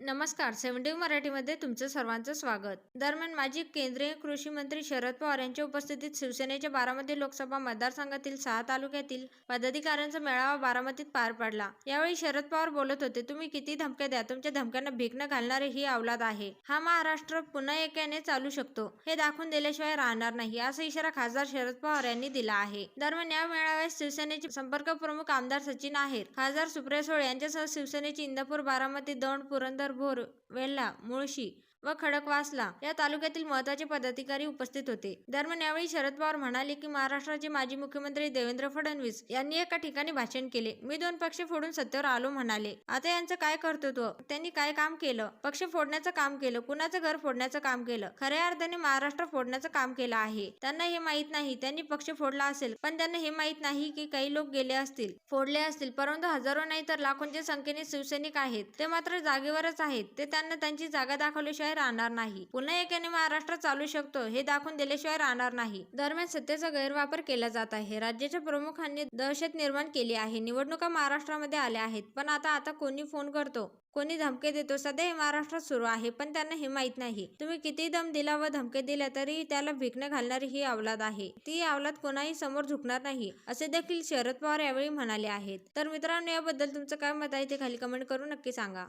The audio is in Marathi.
नमस्कार. सेव्हन्टी मराठीमध्ये तुमचं सर्वांचं स्वागत. दरम्यान माजी केंद्रीय कृषी मंत्री शरद पवार यांच्या उपस्थितीत शिवसेनेच्या बारामती लोकसभा मतदारसंघातील सहा तालुक्यातील पदाधिकाऱ्यांचा मेळावा बारामतीत पार पडला. यावेळी शरद पवार बोलत होते तुम्ही किती धमक्या द्या तुमच्या धमक्यांना भीक न घालणारे ही अवलाद आहे. हा महाराष्ट्र पुन्हा एकाने चालू शकतो. हे दाखवून दिल्याशिवाय राहणार नाही. असा इशारा खासदार शरद पवार यांनी दिला आहे. दरम्यान या मेळाव्यात शिवसेनेचे संपर्क प्रमुख आमदार सचिन आहेर खासदार सुप्रिया सोळे यांच्यासह शिवसेनेची इंदापूर बारामती दौंड पुरंदर भोर वेल्हा मुळशी व खडकवासला या तालुक्यातील महत्त्वाचे पदाधिकारी उपस्थित होते. दरम्यान यावेळी शरद पवार म्हणाले की महाराष्ट्राचे माजी मुख्यमंत्री देवेंद्र फडणवीस यांनी एका ठिकाणी भाषण केले. मी दोन पक्ष फोडून सत्तेवर आलो म्हणाले. आता यांचं काय कर्तृत्व? त्यांनी काय काम केलं? पक्ष फोडण्याचं काम केलं. कुणाचं घर फोडण्याचं काम केलं? खऱ्या अर्थाने महाराष्ट्र फोडण्याचं काम केलं आहे. त्यांना हे माहीत नाही. त्यांनी पक्ष फोडला असेल पण त्यांना हे माहीत नाही की काही लोक गेले असतील फोडले असतील परंतु हजारो नाही तर लाखोंच्या संख्येने शिवसैनिक आहेत. ते मात्र जागेवरच आहेत. ते त्यांना त्यांची जागा दाखवल्याशिवाय राहणार नाही. पुन्हा एकाने महाराष्ट्र चालू शकतो हे दाखवून दिल्याशिवाय राहणार नाही. दरम्यान सत्तेचा गैरवापर केला जात आहे. राज्याच्या प्रमुखांनी दहशत निर्माण केली आहे. निवडणुका महाराष्ट्रामध्ये आल्या आहेत पण आता आता कोणी फोन करतो कोणी धमके देतो सध्या हे महाराष्ट्रात सुरू आहे पण त्यांना हे माहीत नाही. तुम्ही किती दम दिला व धमके दिल्या तरी त्याला भिकणं घालणारी ही अवलाद आहे. ती अवलाद कोणाही समोर झुकणार नाही असे देखील शरद पवार यावेळी म्हणाले आहेत. तर मित्रांनो याबद्दल तुमचं काय मत आहे ते खाली कमेंट करून नक्की सांगा.